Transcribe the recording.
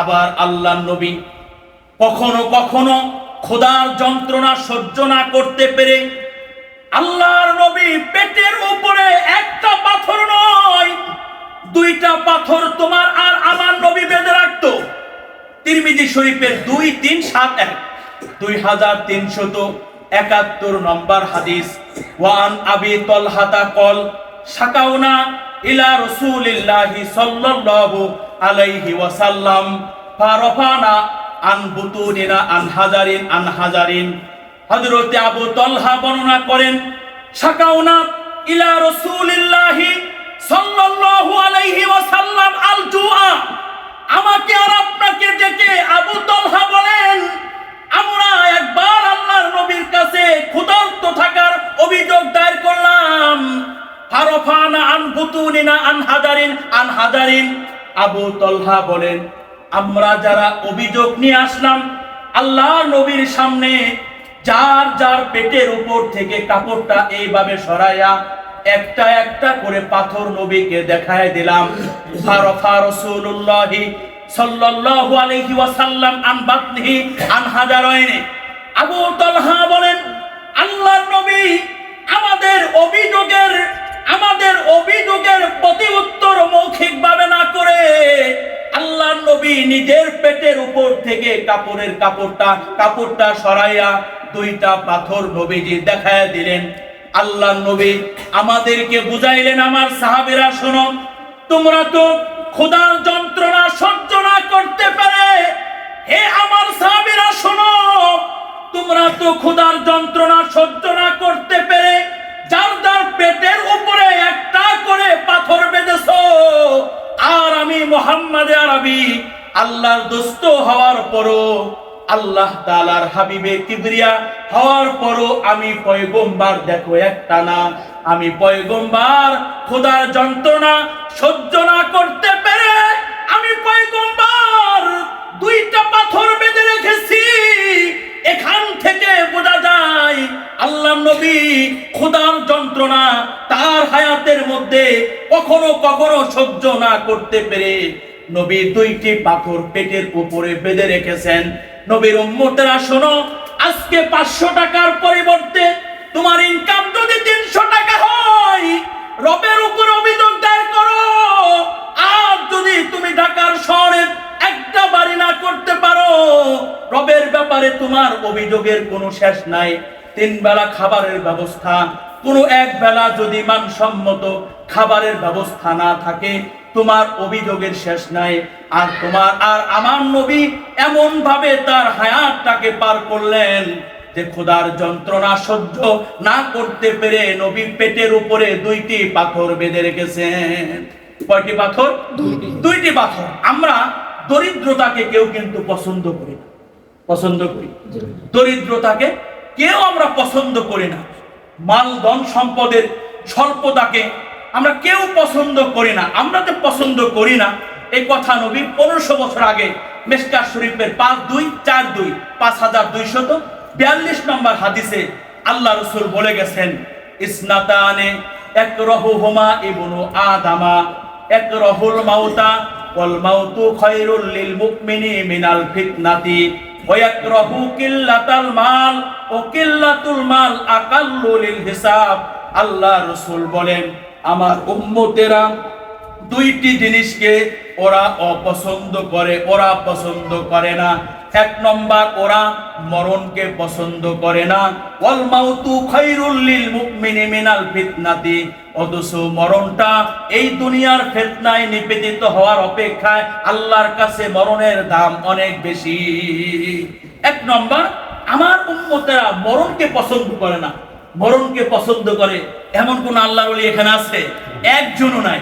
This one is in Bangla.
আবার আল্লাহ নবী কখনো কখনো খোদার যন্ত্রণা সহ্য না করতে পেরে আল্লাহর নবী পেটের উপরে একটা পাথর নয়, দুইটা পাথর তোমার আর আমার নবী বেঁধে রাখতো। তিরমিজি শরীফের দুই তিন সাত এক, দুই হাজার তিনশত একাত্তর নম্বর হাদিস। ওয়ান আবি তলহাতা কল সাকাউনা ইলা রসুলিল্লাহি সাল্লাল্লাহু আলাইহি ওয়াসাল্লাম, ফারফানা আন বুতুনিনা আন হাজারিন আন হাজারিন। হযরতে আবু তলহা বর্ণনা করেন ইলা রসুলিল্লাহি সাল্লাল্লাহু বুতুনিনা আন হাজারিন আন আবু তলহা বলেন, আমরা যারা অভিযোগ নিয়ে আসলাম, আল্লাহর নবীর সামনে যার যার পেটের উপর থেকে কাপড়টা এইভাবে সরাইয়া একটা একটা করে পাথর নবীকে দেখায় দিলাম। ফারফা রাসূলুল্লাহি সাল্লাল্লাহু আলাইহি ওয়াসাল্লাম আন বাতনিহি আন হাজারাইনে আবু তালহা বলেন, আল্লাহর নবী আমাদের আমাদের অভিযোগের প্রতি উত্তর মৌখিক ভাবে না করে আল্লাহর নবী নিজের পেটের উপর থেকে কাপড়ের কাপড়টা কাপড়টা সরাইয়া দুইটা পাথর নবীজি দেখায় দিলেন। আল্লাহ নবী আমাদেরকে বুঝাইলেন, আমার সাহাবেরা, শোনো, তোমরা তো খোদার যন্ত্রণা সহ্য না করতে পারে। হে আমার সাহাবেরা, শোনো, তোমরা তো খোদার যন্ত্রণা আমি মোহাম্মদ আরবি, আল্লাহর দোস্ত হওয়ার পরও, আল্লাহ তালার হাবিবে কিবরিয়া হওয়ার পরও আমি পয়গম্বার, দেখো একটা না, আমি পয়গম্বার, খোদার যন্ত্রণা সহ্য না করতে পেরে নবী খোদার যন্ত্রণা তার হায়াতের মধ্যে কখনো কখনো সহ্য না করতে পেরে নবী দুইটি পাথর পেটের উপরে বেঁধে রেখেছেন। নবীর উম্মতেরা, শোনো, আজকে পাঁচশো টাকার পরিবর্তে তোমার ইনকাম যদি তিনশো টাকা হয়, রবের উপর অভিযোগ দায়ের করো। আর যদি তুমি ঢাকার শহরে একটা বাড়ি না করতে পারো, রবের ব্যাপারে তোমার অভিযোগের কোনো শেষ নাই। তিন বেলা খাবারের ব্যবস্থা। কোনো এক বেলা যদি মানসম্মত খাবারের ব্যবস্থা না থাকে তোমার অভিযোগের শেষ নাই। আর তোমার আর আমার নবী এমন ভাবে তার হায়াতটাকে পার করলেন যে খোদার যন্ত্রণা সহ্য না করতে পেরে নবী পেটের উপরে দুইটি পাথর বেঁধে রেখেছেন। কয়টি পাথর? দুইটি। পাথর। আমরা দরিদ্রতাকে কেউ কিন্তু পছন্দ করি না। পছন্দ করি। দরিদ্রতাকে কেউ আমরা পছন্দ করি না। মাল, ধন, সম্পদের স্বল্পতাকে আমরা কেউ পছন্দ করি না। আমরা তো পছন্দ করি না। এই কথা নবী পনেরোশো বছর আগে মেসকা শরীফের পাঁচ দুই, চার দুই, পাঁচ হাজার দুইশত বিয়াল্লিশ নম্বর হাদিসে আল্লাহ রসুল বলে গেছেন, ইসনাতানে এক রহু হোমা ইবনু আদামা এক রহুল মাউতা, ওয়াল মাউতু খায়রুল লিল মুমিনি মিনাল ফিতনাতি। ওয়াকরাহু কিল্লাতাল মাল, ও কিল্লাতুল মাল আকাল্লু লিল হিসাব। আল্লাহ রসুল বলেন, আমার উম্মতেরা দুইটি জিনিসকে ওরা অপছন্দ করে, ওরা পছন্দ করে না। এক নম্বর ওরা মরণকে পছন্দ করে না। ওয়াল মাউতু খায়রুল লিল মুমিনি মিনাল ফিতনাতি। অথচ মরণটা এই দুনিয়ার ফেতনায় নিবেদিত হওয়ার অপেক্ষায় আল্লাহর কাছে মরণের দাম অনেক বেশি। এক নম্বর, আমার উম্মতেরা মরণকে পছন্দ করে না। মরণকে পছন্দ করে। এমন কোন আল্লাহর এখানে আছে? একজনও নাই।